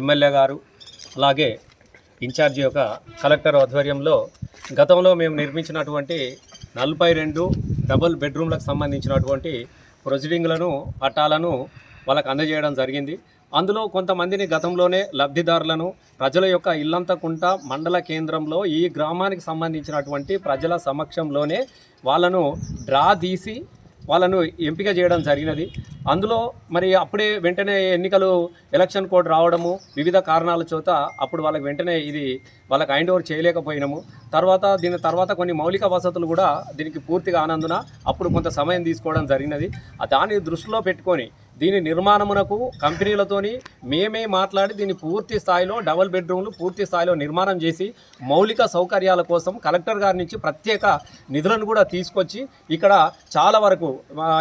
MLA గారు అలాగే incharge యొక్క కలెక్టర్ ఆధ్వర్యంలో గతంలో మేము నిర్మించినటువంటి నలభై రెండు డబుల్ బెడ్రూమ్లకు సంబంధించినటువంటి ప్రొసీడింగ్లను పట్టాలను వాళ్ళకు అందజేయడం జరిగింది. అందులో కొంతమందిని గతంలోనే లబ్ధిదారులను ప్రజల యొక్క ఇల్లంతకుంట మండల కేంద్రంలో ఈ గ్రామానికి సంబంధించినటువంటి ప్రజల సమక్షంలోనే వాళ్ళను డ్రా తీసి వాళ్ళను ఎంపిక చేయడం జరిగినది. అందులో మరి అప్పుడే వెంటనే ఎన్నికలు ఎలక్షన్ కోడ్ రావడము వివిధ కారణాల చేత అప్పుడు వాళ్ళకి వెంటనే ఇది వాళ్ళకి హ్యాండ్ ఓవర్ చేయలేకపోయినాము. తర్వాత దీని తర్వాత కొన్ని మౌలిక వసతులు కూడా దీనికి పూర్తిగా ఆనందున అప్పుడు కొంత సమయం తీసుకోవడం జరిగినది. దాన్ని దృష్టిలో పెట్టుకొని దీని నిర్మాణమునకు కంపెనీలతోని మేమే మాట్లాడి దీన్ని పూర్తి స్థాయిలో డబల్ బెడ్రూమ్లు పూర్తి స్థాయిలో నిర్మాణం చేసి మౌలిక సౌకర్యాల కోసం కలెక్టర్ గారి నుంచి ప్రత్యేక నిధులను కూడా తీసుకొచ్చి ఇక్కడ చాలా వరకు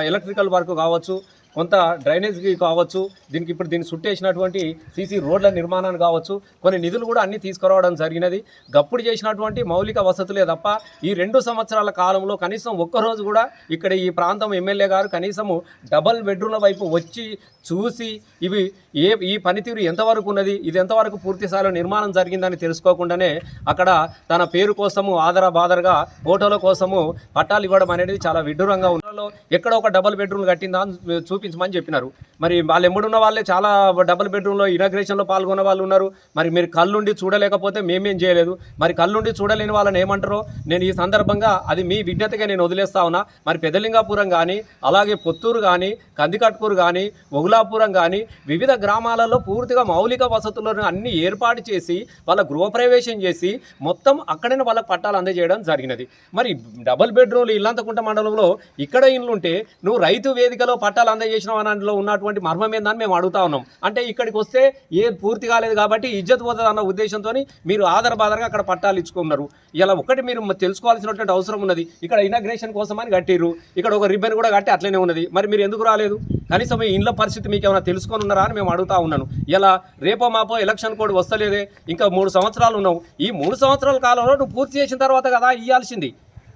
ఎలక్ట్రికల్ వర్క్ కావచ్చు కొంత డ్రైనేజ్కి కావచ్చు దీనికి ఇప్పుడు దీన్ని చుట్టేసినటువంటి సీసీ రోడ్ల నిర్మాణాన్ని కావచ్చు కొన్ని నిధులు కూడా అన్ని తీసుకురావడం జరిగినది. గప్పుడు చేసినటువంటి మౌలిక వసతులే తప్ప ఈ రెండు సంవత్సరాల కాలంలో కనీసం ఒక్కరోజు కూడా ఇక్కడ ఈ ప్రాంతం ఎమ్మెల్యే గారు కనీసము డబల్ బెడ్రూమ్ల వైపు వచ్చి చూసి ఇవి ఏ ఈ పనితీరు ఎంతవరకు ఉన్నది ఇది ఎంతవరకు పూర్తి స్థాయిలో నిర్మాణం జరిగిందని తెలుసుకోకుండానే అక్కడ తన పేరు కోసము ఆదర బాదరగా ఫోటోల కోసము పట్టాలు ఇవ్వడం అనేది చాలా విడ్డూరంగా ఉంది. ఉన్నలో ఎక్కడ ఒక డబుల్ బెడ్రూమ్ కట్టిందా అని చూపించమని చెప్పినారు. మరి వాళ్ళు ఎమ్మడున్న వాళ్ళే చాలా డబుల్ బెడ్రూమ్లో ఇనాగ్రేషన్లో పాల్గొన్న వాళ్ళు ఉన్నారు. మరి మీరు కళ్ళుండి చూడలేకపోతే మేమేం చేయలేదు. మరి కళ్ళుండి చూడలేని వాళ్ళని ఏమంటారో నేను ఈ సందర్భంగా అది మీ విజ్ఞతగా నేను వదిలేస్తా ఉన్నా. మరి పెదలింగాపురం కానీ అలాగే పొత్తూరు కానీ కందికట్కూరు కానీ ఒగులాపురం కానీ వివిధ గ్రామాలలో పూర్తిగా మౌలిక వసతులను అన్ని ఏర్పాటు చేసి వాళ్ళ గృహప్రవేశం చేసి మొత్తం అక్కడనే వాళ్ళకి పట్టాలు అందజేయడం జరిగినది. మరి డబుల్ బెడ్రూమ్లు ఇల్లంతకుంట మండలంలో ఇక్కడ ఇండ్లు ఉంటే నువ్వు రైతు వేదికలో పట్టాలు అందజేసిన దాంట్లో ఉన్నటువంటి మర్మం ఏందని మేము అడుగుతా ఉన్నాం. అంటే ఇక్కడికి వస్తే ఏ పూర్తి కాలేదు కాబట్టి ఇజ్జత్ పోతుంది అన్న ఉద్దేశంతో మీరు ఆధార అక్కడ పట్టాలు ఇచ్చుకున్నారు. ఇలా ఒకటి మీరు తెలుసుకోవాల్సినటువంటి అవసరం ఉన్నది. ఇక్కడ ఇనాగ్రేషన్ కోసం అని కట్టిర్రు. ఇక్కడ ఒక రిబ్బన్ కూడా కట్టి అట్లనే ఉన్నది. మరి మీరు ఎందుకు రాలేదు? కనీసం మీ ఇంట్లో పరిస్థితి మీకు ఏమైనా తెలుసుకొని ఉన్నారా అని మేము అడుగుతా ఉన్నాను. ఇలా రేపో మాపో ఎలక్షన్ కోడ్ వస్తలేదే. ఇంకా మూడు సంవత్సరాలు ఉన్నావు. ఈ మూడు సంవత్సరాల కాలంలో నువ్వు పూర్తి చేసిన తర్వాత కదా ఇవ్వాల్సింది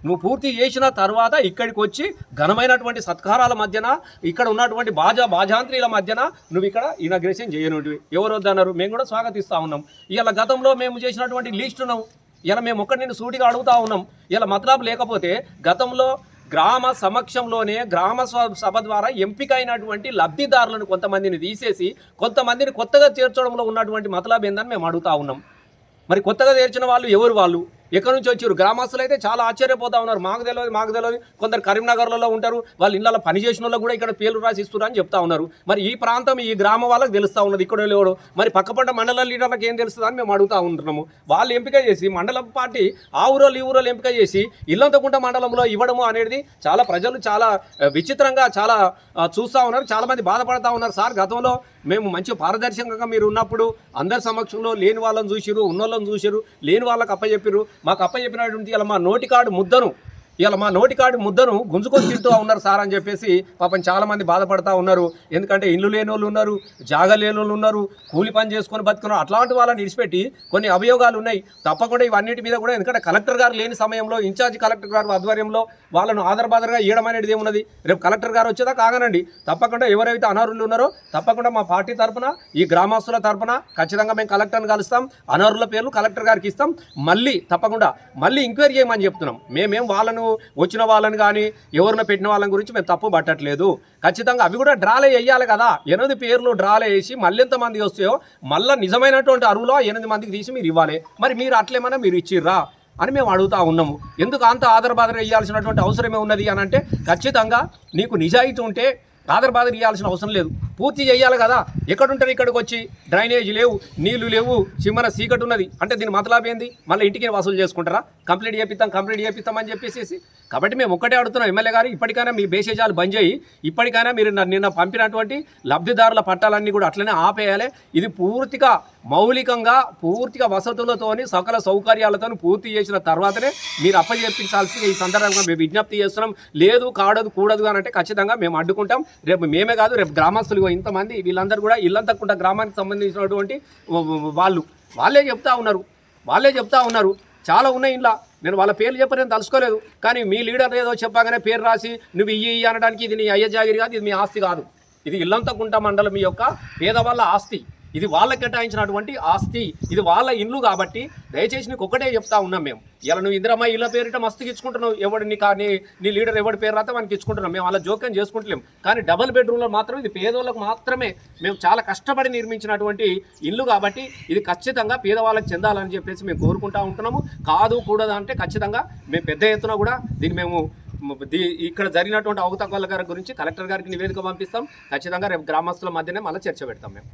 నువ్వు పూర్తి చేసిన తర్వాత ఇక్కడికి వచ్చి ఘనమైనటువంటి సత్కారాల మధ్యన ఇక్కడ ఉన్నటువంటి బాజా బాజాంత్రీల మధ్యన నువ్వు ఇక్కడ ఇనాగ్రేషన్ చేయనుంటివి ఎవరు వద్దన్నారు? మేము కూడా స్వాగతిస్తూ ఉన్నాం. ఇలా గతంలో మేము చేసినటువంటి లిస్టును ఇలా మేము ఒక్కటి నేను సూటిగా అడుగుతా ఉన్నాం. ఇలా మతలాబు లేకపోతే గతంలో గ్రామ సమక్షంలోనే గ్రామ సభ ద్వారా ఎంపిక అయినటువంటి లబ్ధిదారులను కొంతమందిని తీసేసి కొంతమందిని కొత్తగా చేర్చడంలో ఉన్నటువంటి మతలాభ ఏందని మేము అడుగుతా ఉన్నాం. మరి కొత్తగా చేర్చిన వాళ్ళు ఎవరు వాళ్ళు? ఎక్కడి నుంచి వచ్చారు? గ్రామస్తులు అయితే చాలా ఆశ్చర్యపోతా ఉన్నారు. మాకు తెలియదు మాకు తెలియదు కొందరు కరీంనగర్లలో ఉంటారు. వాళ్ళు ఇళ్ళలో పని చేసిన వాళ్ళు కూడా ఇక్కడ పేర్లు రాసి ఇస్తున్నారు అని చెప్తా ఉన్నారు. మరి ఈ ప్రాంతం ఈ గ్రామం వాళ్ళకి తెలుస్తూ ఉన్నది. ఇక్కడ లేవడు మరి పక్కపంట మండల లీడర్లకు ఏం తెలుస్తుంది అని మేము అడుగుతా ఉంటున్నాము. వాళ్ళు ఎంపిక చేసి మండలం పార్టీ ఆ ఊరోళ్ళు ఈ ఊరోలు ఎంపిక చేసి ఇల్లంతకుంట మండలంలో ఇవ్వడము అనేది చాలా ప్రజలు చాలా విచిత్రంగా చాలా చూస్తూ చూస్తా ఉన్నారు. చాలామంది బాధపడతా ఉన్నారు. సార్ గతంలో మేము మంచి పారదర్శకంగా మీరు ఉన్నప్పుడు అందరి సమక్షంలో లేని వాళ్ళని చూసిరు ఉన్నోళ్ళని చూసిరు లేని వాళ్ళకి అప్పచెప్పిరు మాకు అప్పచెప్పినటువంటి ఇలా మా నోటికాడు ముద్దను ఇలా మా నోటికాడి ముద్దను గుంజుకొని తింటూ ఉన్నారు సార్ అని చెప్పేసి పాపం చాలామంది బాధపడతా ఉన్నారు. ఎందుకంటే ఇల్లు లేని వాళ్ళు ఉన్నారు జాగ లేని వాళ్ళు ఉన్నారు కూలి పని చేసుకొని బతుకున్నారు. అట్లాంటి వాళ్ళని విడిచిపెట్టి కొన్ని అభియోగాలు ఉన్నాయి. తప్పకుండా ఇవన్నిటి మీద కూడా ఎందుకంటే కలెక్టర్ గారు లేని సమయంలో ఇన్ఛార్జ్ కలెక్టర్ గారు ఆధ్వర్యంలో వాళ్ళను ఆధారబాదరగా ఇవ్వడం అనేది ఏమున్నది రేపు కలెక్టర్ గారు వచ్చేదా కాగనండి తప్పకుండా ఎవరైతే అనర్హులు ఉన్నారో తప్పకుండా మా పార్టీ తరఫున ఈ గ్రామస్తుల తరఫున ఖచ్చితంగా మేము కలెక్టర్ని కలుస్తాం. అనర్హుల పేర్లు కలెక్టర్ గారికి ఇస్తాం. మళ్ళీ తప్పకుండా మళ్ళీ ఎంక్వైరీ చేయమని చెప్తున్నాం. మేమేం వాళ్ళను వచ్చిన వాళ్ళని కానీ ఎవరినో పెట్టిన వాళ్ళని గురించి మేము తప్పు పట్టట్లేదు. ఖచ్చితంగా అవి కూడా డ్రాలే వేయాలి కదా. ఎనిమిది పేర్లు డ్రాలే వేసి మళ్ళీ ఎంతమంది వస్తాయో మళ్ళీ నిజమైనటువంటి అరువులో ఎనిమిది మందికి తీసి మీరు ఇవ్వాలి. మరి మీరు అట్లేమన్నా మీరు ఇచ్చిర్రా అని మేము అడుగుతా ఉన్నాము. ఎందుకు అంత ఆధారబాధ వేయాల్సినటువంటి అవసరమే ఉన్నది అని అంటే ఖచ్చితంగా నీకు నిజాయితీ ఉంటే ఆధారబాధ ఇవ్వాల్సిన అవసరం లేదు. పూర్తి చేయాలి కదా. ఎక్కడుంటారు ఇక్కడికి వచ్చి డ్రైనేజ్ లేవు నీళ్ళు లేవు చిమ్మన సీకట్ ఉన్నది. అంటే దీని మతలాభ ఏంది? మళ్ళీ ఇంటికి వసూలు చేసుకుంటారా? కంప్లీట్ చేపిస్తాం కంప్లీట్ చేపిస్తామని చెప్పేసి కాబట్టి మేము ఒక్కటే అడుగుతున్నాం ఎమ్మెల్యే గారు ఇప్పటికైనా మీ బేసేజాలు బంద్ చేయి. ఇప్పటికైనా మీరు నిన్న పంపినటువంటి లబ్ధిదారుల పట్టాలన్నీ కూడా అట్లనే ఆపేయాలి. ఇది పూర్తిగా మౌలికంగా పూర్తిగా వసతులతోని సకల సౌకర్యాలతో పూర్తి చేసిన తర్వాతనే మీరు అప్పచెప్పించాల్సింది ఈ సందర్భంగా మేము విజ్ఞప్తి చేస్తున్నాం. లేదు కాడదు కూడదు అని అంటే ఖచ్చితంగా మేము అడ్డుకుంటాం. రేపు మేమే కాదు రేపు గ్రామస్తులు ఇంతమంది వీళ్ళందరూ కూడా ఇల్లంతకుండా గ్రామానికి సంబంధించినటువంటి వాళ్ళు. వాళ్ళే చెప్తా ఉన్నారు. వాళ్ళే చెప్తా ఉన్నారు. చాలా ఉన్నాయి ఇంట్లో. నేను వాళ్ళ పేర్లు చెప్పని తలుసుకోలేదు కానీ మీ లీడర్ ఏదో చెప్పగానే పేరు రాసి నువ్వు ఇయ్యి ఇయ్యి అనడానికి ఇది నీ అయ్య జాగిరి కాదు ఇది మీ ఆస్తి కాదు. ఇది ఇల్లంతకుంట మండలం మీ యొక్క పేదవాళ్ళ ఆస్తి. ఇది వాళ్ళకి కేటాయించినటువంటి ఆస్తి ఇది వాళ్ళ ఇల్లు కాబట్టి దయచేసి నీకు ఒకటే చెప్తా ఉన్నాం మేము. ఇలా నువ్వు ఇందిరమ్మ ఇళ్ళ పేరిట మస్తుకి ఇచ్చుకుంటున్నావు ఎవడు నీ కానీ నీ లీడర్ ఎవడి పేరు రాతే మనకి ఇచ్చుకుంటున్నాం మేము అలా జోక్యం చేసుకుంటలేం. కానీ డబుల్ బెడ్రూమ్లో మాత్రం ఇది పేదోళ్ళకు మాత్రమే మేము చాలా కష్టపడి నిర్మించినటువంటి ఇల్లు కాబట్టి ఇది ఖచ్చితంగా పేదవాళ్ళకి చెందాలని చెప్పేసి మేము కోరుకుంటా ఉంటున్నాము. కాదు కూడదు అంటే ఖచ్చితంగా మేము పెద్ద ఎత్తున కూడా దీన్ని మేము దీ- ఇక్కడ జరిగినటువంటి అవకతవకల గారి గురించి కలెక్టర్ గారికి నివేదిక పంపిస్తాం. ఖచ్చితంగా రేపు గ్రామస్తుల మధ్యనే మళ్ళీ చర్చ పెడతాం మేము.